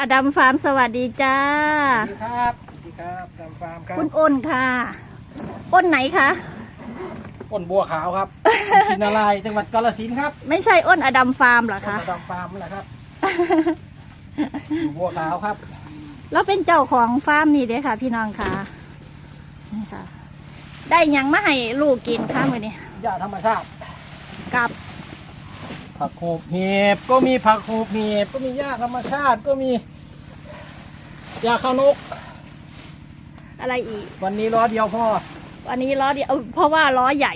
อดัมฟาร์มสวัสดีจ้า สวัสดีครับสวัสดีครับดำฟาร์มครับคุณอ้นค่ะ อ้นไหนคะ อ้นบัวขาวครับชินารายจังหวัดกาฬสินธุ์ครับไม่ใช่อ้นอดัมฟาร์มเหรออ้นคะ ดำฟาร์มนั่นแหละครับอยู่บัวขาวครับ แล้วเป็นเจ้าของฟาร์มนี่เด้อค่ะ พี่น้องค่ะนี่ค่ะ ได้หยังมาให้ลูกกินค่ะมือนี้หญ้าธรรมชาติกับ ผักโขบเห็บก็มีผักโขบเห็บก็มีหญ้าธรรมชาติก็มียาข้าวนก อะไรอีก วันนี้ล้อเดียวพ่อวันนี้ล้อเดียวเพราะว่าล้อใหญ่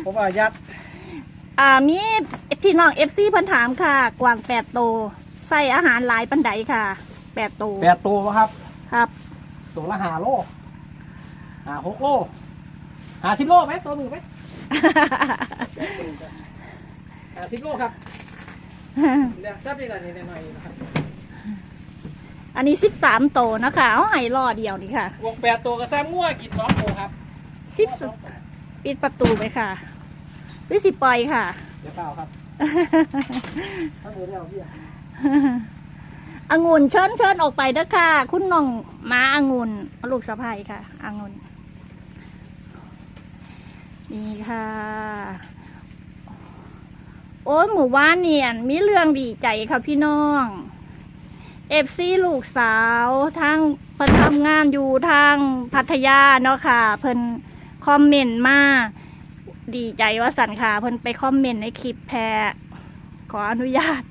เพราะว่ายัด อ่ามีพี่น้องเอฟซีเพิ่นถามค่ะ กวางแปดโตวใส่อาหารหลายปันไดค่ะแปดโตวแปดตัวครับครับตัวละหาโลหาหกโลหาสิบโลไหมตัวหนึ่งไหม หาสิบโลครับเดี๋ยวซับดีกว่านี้หน่อยนะครับอันนี้สิบสามโตวนะคะเอาให้ล้อเดียวนี่ค่ะวงแปดตัวกระแซมมั่วกินสองตัวครับสิบปิดประตูไปค่ะวิสิปล่อยค่ะเดี๋ยวเปล่าครับถ้าเดี๋ยวเราเบี้ยองุ่นเชิญเชิญออกไปเด้อค่ะ คุณน้องม้าองุ่นลูกสะพ้ายค่ะองุ่นนี่ค่ะ โอ้หมู่บ้านเนียนมีเรื่องดีใจค่ะพี่น้องเอฟซีลูกสาวทางเพิ่นทำงานอยู่ทางพัทยาเนาะค่ะ เพิ่นคอมเมนต์มาดีใจว่าสันค่ะ เพิ่นไปคอมเมนต์ในคลิปแพรขออนุญาต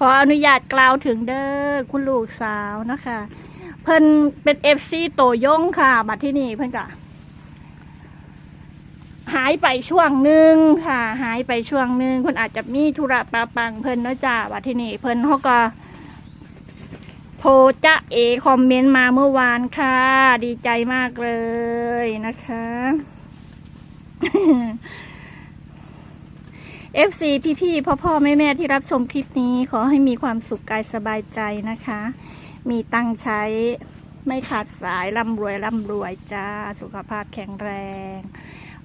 ขออนุญาตกล่าวถึงเด้อคุณลูกสาวนะคะ เพิ่นเป็นเอฟซีโตยงค่ะมาที่นี่เพิ่นก็ หายไปช่วงหนึ่งค่ะ หายไปช่วงหนึ่งเพิ่นอาจจะมีธุระปาปังเพิ่นเนาะจ้ามาที่นี่เพิ่นเขาก็โทรจะเอคอมเมนต์มาเมื่อวานค่ะ ดีใจมากเลยนะคะ FC พี่ๆพ่อๆแม่ๆที่รับชมคลิปนี้ ขอให้มีความสุขกายสบายใจนะคะ มีตังใช้ไม่ขาดสายร่ำรวยร่ำรวยจ้า สุขภาพแข็งแรง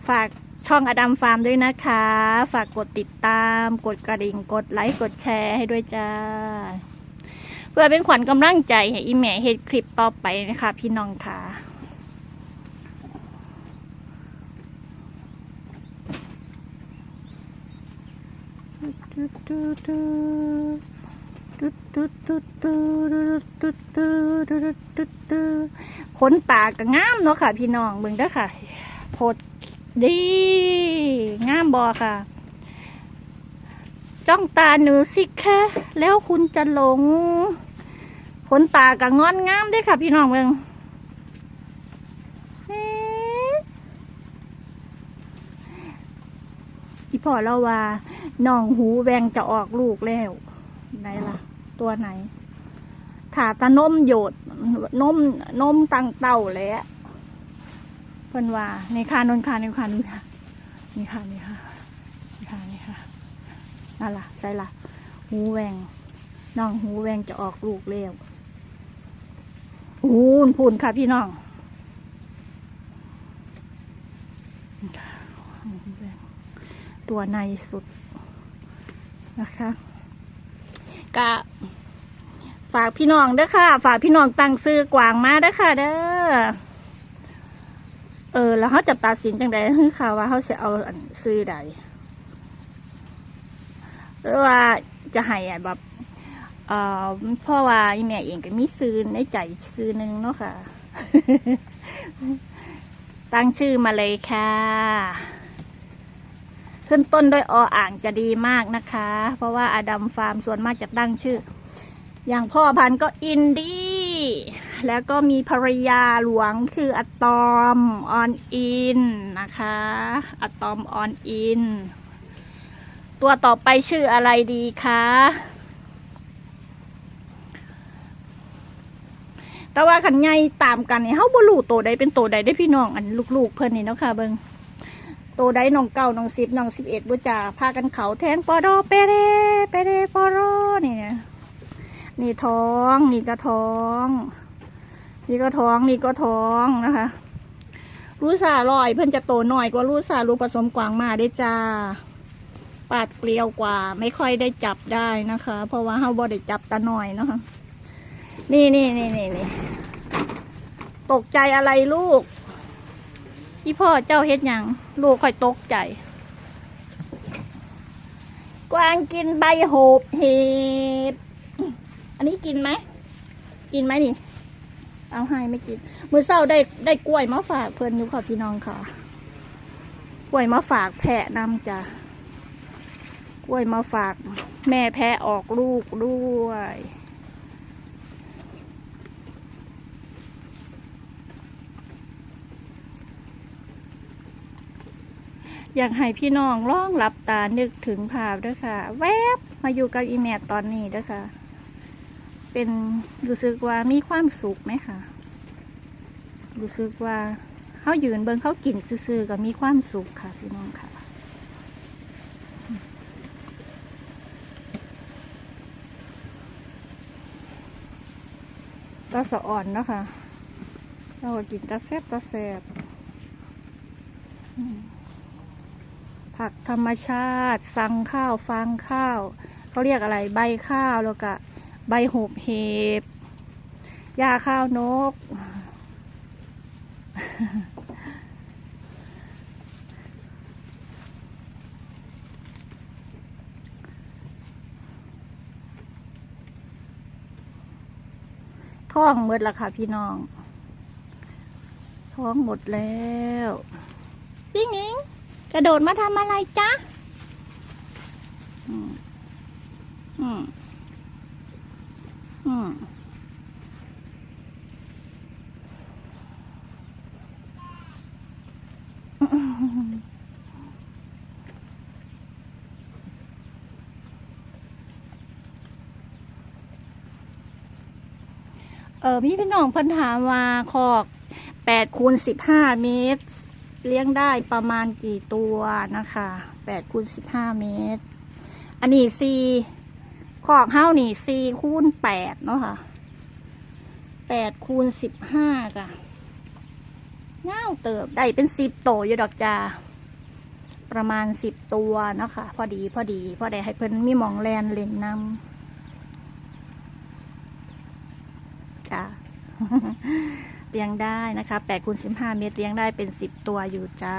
ฝากช่องอดัมฟาร์มด้วยนะคะ ฝากกดติดตาม กดกระดิ่ง กดไลค์ กดแชร์ให้ด้วยจ้า เพื่อเป็นขวัญกำลังใจให้อีแม่เฮ็ดคลิปต่อไปนะคะ พี่น้องค่ะ ขนตาก็งามเนาะค่ะ พี่น้องเบิ่งเด้อค่ะโพด ดีงามบอค่ะ จ้องตาหนูสิคะแล้วคุณจะหลงขนตาก็งอนงามด้อค่ะ พี่น้องเบิ่งอีพ่อเราว่าน้องหูแวงจะออกลูกแล้วไหนล่ะ ตัวไหนถาตานมโยดนมนมตังเต่าแล้ว เพิ่นว่านี่ค่ะนนค่ะนี่ค่ะนี่ค่ะนี่ค่ะนี่ค่ะนี่ค่ะนี่ค่ะนั่นล่ะใช่ละหูแหวงน้องหูแหวงจะออกลูกแล้วพูนพูนค่ะพี่น้องนี่ค่ะหูแวงตัวในสุดนะคะกะฝากพี่น้องเด้อค่ะ ฝากพี่น้องตั้งซื้อกวางมาเด้อค่ะ เด้อ เออ แล้วเขาจะตัดสินจังใดคือค่ะว่าเขาจะเอาซื้อใดหรือว่าจะให้อะแบบเอ่อพ่อว่าแม่เองก็มีซื้อในใจซื้อหนึ่งเนาะค่ะ ตั้งชื่อมาเลยค่ะ ขึ้นต้นด้วยออ่างจะดีมากนะคะ เพราะว่าอดัมฟาร์มส่วนมากจะตั้งชื่อ อย่างพ่อพันธุ์ก็อินดี้ แล้วก็มีภรรยาหลวงคืออะตอมออนอินนะคะอะตอมออนอิน ตัวต่อไปชื่ออะไรดีคะแต่ว่าขันไงตามกันเนี่ยเขาบ่รู้ตัวใดเป็นตัวใดได้พี่น้องอันลูกๆเพิ่นนี่เนาะค่ะเบิงตัวใดน้องเก้าน้องสิบน้องสิบเอ็ดบุจ่าพากันเขาแทงปอดอเปเรเปเรปอรอนี่เนี่ยนี่ท้อง นี่ก็ท้อง นี่ก็ท้องนี่ก็ท้องนะคะรู้สาลอยเพิ่นจะโตหน่อยกว่ารู้สาลูกผสมกวางมาได้จ้า ปาดเปรียวกว่า ไม่ค่อยได้จับได้นะคะ เพราะว่าเฮาบ่ได้จับตาหน่อยเนาะคะ นี่นี่นี่นี่นี่ตกใจอะไรลูกอีพ่อเจ้าเฮ็ดหยังลูกค่อยตกใจ กวางกินใบโหบเห็ด อันนี้กินไหม กินไหมนี่ เอาให้ไม่กินมือเศร้าได้ได้กล้วยมาฝากเพื่อนอยู่ค่ะพี่น้องค่ะ กล้วยมาฝากแพะนำจ้ะกล้วยมาฝาก แม่แพะออกลูกด้วยอยากให้พี่น้องล่องหลับตานึกถึงภาพด้วยค่ะ แวบมาอยู่กับอีแมทตอนนี้ด้วยค่ะ เป็นรู้สึกว่ามีความสุขไหมคะรู้สึกว่าเขายืนเบิ่งเขากินซื่อๆก็มีความสุขค่ะพี่น้องค่ะ ตาสะอ่อนนะคะเราก็กินตาแซบตาแซบผักธรรมชาติ สังข้าวฟางข้าว เขาเรียกอะไรใบข้าวแล้วก็ ใบหูเห็บหญ้าข้าวนก ท้องหมดแล้วค่ะพี่น้อง ท้องหมดแล้วปิ้งอิงกระโดดมาทำอะไรจ๊ะ อืม อืม อืมเออพี่พี่น้องเพันถามว่าคอกแปดคูณสิบห้าเมตร เลี้ยงได้ประมาณกี่ตัวนะคะแปดคูณสิบห้าเมตร อันนี้สี่ คอกเฮ้านี่สี่คูณแปดเนาะค่ะแปดคูณสิบห้าจ้ะเง่าเติบได้เป็นสิบโตวอยู่ดอกจ้าประมาณสิบตัวเนาะค่ะพอดีพอดี พอได้ให้เพิ่นมีมองแลนเล่นนำจ้าเลี้ยงได้นะคะแปดคูณสิบห้าเมตรเลี้ยงได้เป็นสิบตัวอยู่จ้า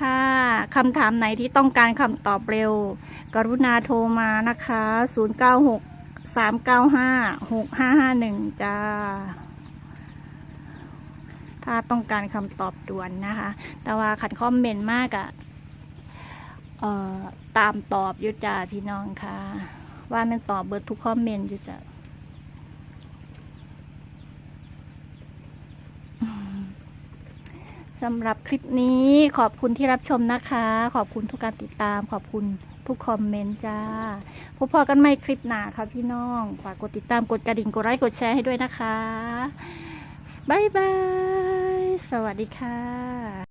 ถ้าคำถามไหนที่ต้องการคำตอบเร็ว กรุณาโทรมานะคะ 0 9 6 3 9 5 6 5 5 1 จ้า ถ้าต้องการคำตอบด่วนนะคะ แต่ว่าขัดคอมเมนต์มากอะเอ่อตามตอบยู่จ้าพี่น้องค่ะ ว่ามันตอบเบิดทุกคอมเมนต์ยู่จ้ะอืม สำหรับคลิปนี้ขอบคุณที่รับชมนะคะ ขอบคุณทุกการติดตาม ขอบคุณทุกคอมเมนต์จ้าพบพอกันใหม่คลิปหน้าค่ะพี่น้องฝากกดติดตามกดกระดิ่งกดไลค์กดแชร์ให้ด้วยนะคะบายบาย สวัสดีค่ะ